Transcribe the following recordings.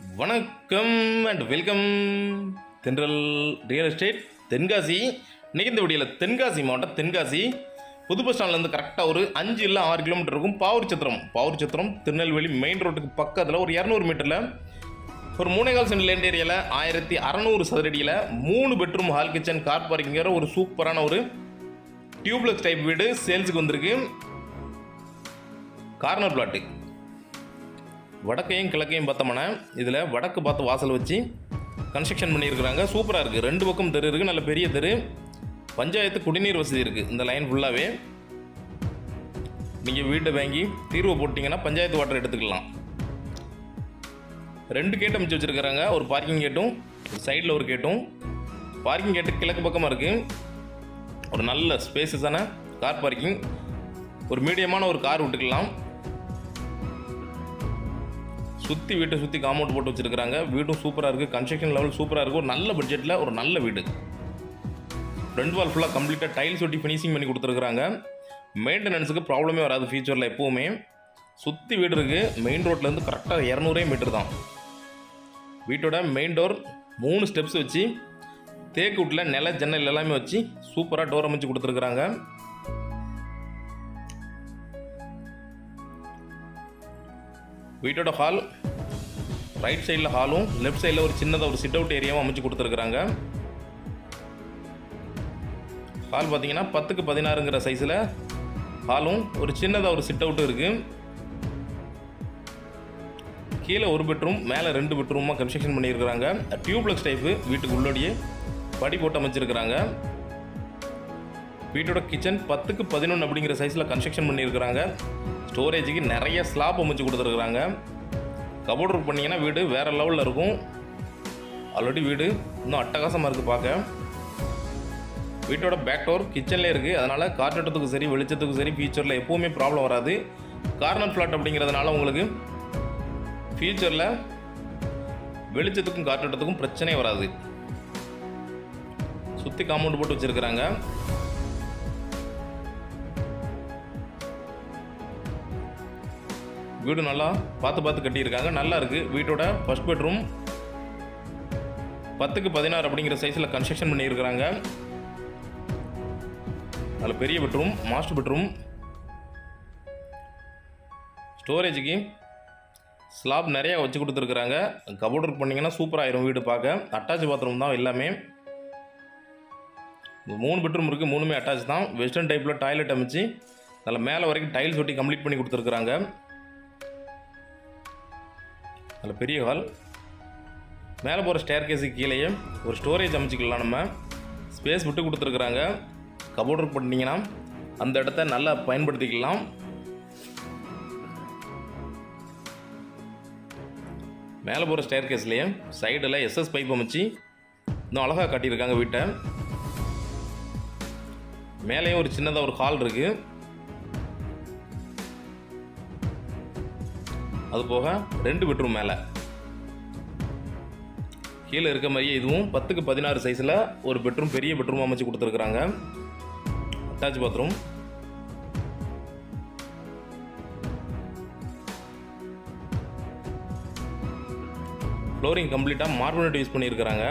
வணக்கம் and welcome Thendral real estate Tenkasi இன்னைக்கு இந்த வீடியோவில் தென்காசி மாவட்டம் தென்காசி. புது பஸ் ஸ்டாண்ட்லேருந்து கரெக்டாக ஒரு அஞ்சு இல்லை ஆறு கிலோமீட்டர் இருக்கும் பாவூர் சத்திரம் பாவூர் சத்திரம் திருநெல்வேலி மெயின் ரோட்டுக்கு பக்கத்தில் ஒரு இரநூறு மீட்டரில் ஒரு மூணேகால் சென்ட் லேண்ட் ஏரியாவில் ஆயிரத்தி அறநூறு சதுரடியில் மூணு பெட்ரூம் ஹால் கிச்சன் கார் பார்க்கிங்கிற ஒரு சூப்பரான ஒரு டியூப்லெக்ஸ் டைப் வீடு சேல்ஸுக்கு வந்திருக்கு. கார்னர் பிளாட்டு வடக்கையும் கிழக்கையும் பார்த்தோம்னா இதில் வடக்கு பார்த்து வாசல் வச்சு கன்ஸ்ட்ரக்ஷன் பண்ணியிருக்கிறாங்க. சூப்பராக இருக்குது ரெண்டு பக்கம் தெரு இருக்குது நல்ல பெரிய தெரு. பஞ்சாயத்து குடிநீர் வசதி இருக்குது இந்த லைன் ஃபுல்லாகவே நீங்கள் வீட்டை வாங்கி தீர்வு போட்டிங்கன்னா பஞ்சாயத்து வாட்டர் எடுத்துக்கலாம். ரெண்டு கேட் அமைச்சு வச்சுருக்கிறாங்க. ஒரு பார்க்கிங் கேட்டும் சைடில் ஒரு கேட்டும் பார்க்கிங் கேட்டு கிழக்கு பக்கமாக இருக்குது ஒரு நல்ல ஸ்பேசஸான கார் பார்க்கிங் ஒரு மீடியமான ஒரு கார் விட்டுக்கலாம். சுற்றி வீட்டை சுற்றி காம்பவுண்ட் போட்டு வச்சுருக்காங்க வீடும் சூப்பராக இருக்குது கன்ஸ்ட்ரக்ஷன் லெவல் சூப்பராக இருக்குது ஒரு நல்ல பட்ஜெட்டில் ஒரு நல்ல வீடு. ஃப்ரண்ட் வால் ஃபுல்லாக கம்ப்ளீட்டாக டைல்ஸ் ஒட்டி ஃபினிஷிங் பண்ணி கொடுத்துருக்குறாங்க. மெயின்டெனன்ஸுக்கு ப்ராப்ளமே வராது ஃபியூச்சரில் எப்போவுமே. சுற்றி வீடு இருக்குது மெயின் ரோட்லேருந்து கரெக்டாக இரநூறே மீட்டர் தான். வீட்டோட மெயின் டோர் மூணு ஸ்டெப்ஸ் வச்சு தேக்கு வீட்டில் நில ஜன்னல் எல்லாமே வச்சு சூப்பராக டோர் அமைச்சு கொடுத்துருக்குறாங்க. வீட்டோட ஹால் ரைட் சைடில் ஹாலும் லெஃப்ட் சைடில் ஒரு சின்னதாக ஒரு சிட் அவுட் ஏரியாவும் அமைச்சு கொடுத்துருக்குறாங்க. ஹால் பார்த்தீங்கன்னா பத்துக்கு பதினாறுங்கிற சைஸில் ஹாலும் ஒரு சின்னதாக ஒரு சிட் அவுட்டும் இருக்குது கீழே ஒரு பெட்ரூம் மேலே ரெண்டு பெட்ரூமாக கன்ஸ்ட்ரக்ஷன் பண்ணியிருக்கிறாங்க. டியூப்ளக்ஸ் டைப்பு வீட்டுக்கு உள்ளோடையே படி போட்டு அமைச்சிருக்கிறாங்க. வீட்டோட கிச்சன் பத்துக்கு பதினொன்று அப்படிங்கிற சைஸில் கன்ஸ்ட்ரக்ஷன் பண்ணியிருக்கிறாங்க. ஸ்டோரேஜுக்கு நிறைய ஸ்லாப் அமைச்சு கொடுத்துருக்குறாங்க. கபோர்ட் ஒர்க் பண்ணிங்கன்னா வீடு வேறு லெவலில் இருக்கும். ஆல்ரெடி வீடு. இன்னும் அட்டகாசமாக இருக்குது பார்க்க. வீட்டோட பேக் டோர் கிச்சன்லேயே இருக்குது அதனால் காற்றோட்டத்துக்கும் சரி வெளிச்சத்துக்கும் சரி ஃபியூச்சரில் எப்போவுமே ப்ராப்ளம் வராது. கார்னர் ஃப்ளாட் அப்படிங்கிறதுனால உங்களுக்கு ஃபியூச்சரில் வெளிச்சத்துக்கும் காற்றோட்டத்துக்கும் பிரச்சனையே வராது. சுற்றி காம்பவுண்ட் போட்டு வச்சுருக்குறாங்க. வீடு நல்லா பார்த்து பார்த்து கட்டியிருக்காங்க. நல்லா இருக்குது வீட்டோட ஃபஸ்ட் பெட்ரூம் பத்துக்கு பதினாறு அப்படிங்கிற சைஸில் கன்ஸ்ட்ரக்ஷன் பண்ணியிருக்கிறாங்க. அதில் பெரிய பெட்ரூம் மாஸ்டர் பெட்ரூம் ஸ்டோரேஜுக்கு ஸ்லாப் நிறையா வச்சு கொடுத்துருக்குறாங்க. கபோர்ட் ஒர்க் பண்ணிங்கன்னா சூப்பராகிடும் வீடு பார்க்க. அட்டாச் பாத்ரூம் தான் எல்லாமே. இந்த மூணு பெட்ரூம் இருக்குது மூணுமே அட்டாச் தான். வெஸ்டர்ன் டைப்பில் டாய்லெட் அமைச்சு அதில் மேலே வரைக்கும் டைல்ஸ் ஒட்டி கம்ப்ளீட் பண்ணி கொடுத்துருக்குறாங்க. அதில் பெரிய ஹால். மேலே போகிற ஸ்டேர் கேஸுக்கு கீழேயே ஒரு ஸ்டோரேஜ் அமைச்சிக்கலாம் நம்ம. ஸ்பேஸ் விட்டு கொடுத்துருக்குறாங்க. கபோர்டர் பண்ணிங்கன்னா அந்த இடத்த நல்லா பயன்படுத்திக்கலாம். மேலே போகிற ஸ்டேர் கேஸ்லேயே சைடில் எஸ்எஸ் பைப் அமைச்சு இன்னும் அழகாக காட்டியிருக்காங்க வீட்டை. மேலேயும் ஒரு சின்னதாக ஒரு ஹால் இருக்குது அது போக ரெண்டு பெட்ரூம் மேலே. கீழே இருக்க மாதிரியே இதுவும் பத்துக்கு பதினாறு சைஸில் ஒரு பெட்ரூம் பெரிய பெட்ரூம் அமைச்சு கொடுத்துருக்குறாங்க. அட்டாச் பாத்ரூம் ஃப்ளோரிங் கம்ப்ளீட்டாக மார்பனேட் யூஸ் பண்ணியிருக்கிறாங்க.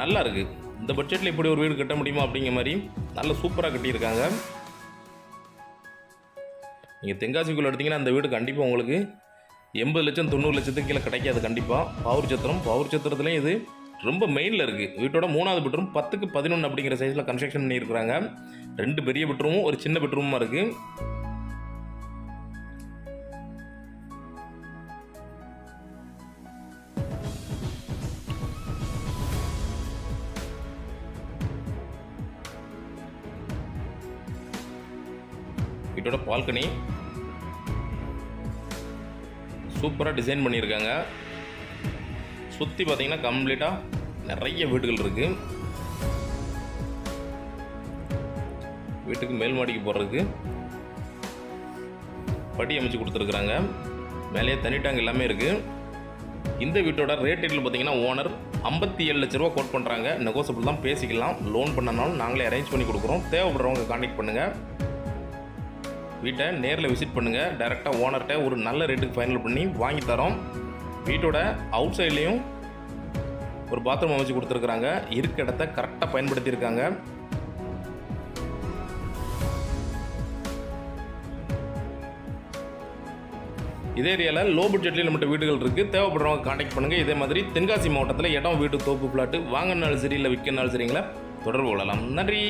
நல்லா இருக்குது இந்த பட்ஜெட்டில் இப்படி ஒரு வீடு கட்ட முடியுமா அப்படிங்கிற மாதிரி நல்ல சூப்பராக கட்டியிருக்காங்க. நீங்கள் தென்காசிக்குள்ளே எடுத்தீங்கன்னா அந்த வீடு கண்டிப்பாக உங்களுக்கு எண்பது லட்சம் தொண்ணூறு லட்சத்துக்கு கீழே கிடைக்காது கண்டிப்பாக பாவூர் சத்திரம் பவர் சத்திரத்துலேயும் இது ரொம்ப மெயினில் இருக்குது வீட்டோட மூணாவது பெட்ரூம் பத்துக்கு பதினொன்று அப்படிங்கிற சைஸில் கன்ஸ்ட்ரக்ஷன் பண்ணியிருக்கிறாங்க. ரெண்டு பெரிய பெட்ரூமும் ஒரு சின்ன பெட்ரூமாக இருக்குது வீட்டோட பால்கனி. சூப்பராக டிசைன் பண்ணியிருக்காங்க. சுற்றி பார்த்தீங்கன்னா கம்ப்ளீட்டாக நிறைய வீடுகள் இருக்குது வீட்டுக்கு மேல் மாடிக்கு போடுறதுக்கு படி அமைச்சு கொடுத்துருக்குறாங்க. மேலேயே தனி டேங்க் எல்லாமே இருக்குது இந்த வீட்டோட ரேட் டீட்டில் பார்த்தீங்கன்னா ஓனர் ஐம்பத்தி ஏழு லட்ச ரூபா கோட் பண்ணுறாங்க நெகோசபிள் தான் பேசிக்கலாம். லோன் பண்ணனாலும் நாங்களே அரேஞ்ச் பண்ணி கொடுக்குறோம். தேவைப்படுறவங்க கான்டாக்ட் பண்ணுங்கள் வீட்டை நேரில் விசிட் பண்ணுங்கள் டைரெக்டாக ஓனர்கிட்ட ஒரு நல்ல ரேட்டுக்கு ஃபைனல் பண்ணி வாங்கி தரோம். வீட்டோட அவுட் சைட்லேயும் ஒரு பாத்ரூம் அமைச்சு கொடுத்துருக்குறாங்க. இருக்க இடத்த கரெக்டாக பயன்படுத்தியிருக்காங்க. இதே ஏரியாவில் லோ பட்ஜெட்லேயும் நம்மகிட்ட வீடுகள் இருக்குது தேவைப்படுறவங்க காண்டாக்ட் பண்ணுங்கள் இதே மாதிரி தென்காசி மாவட்டத்தில் இடம் வீடு தோப்பு பிளாட்டு வாங்கினாலும் சரி இல்லை விற்கனாலும் சரிங்களா? தொடர்பு கொள்ளலாம். நன்றி!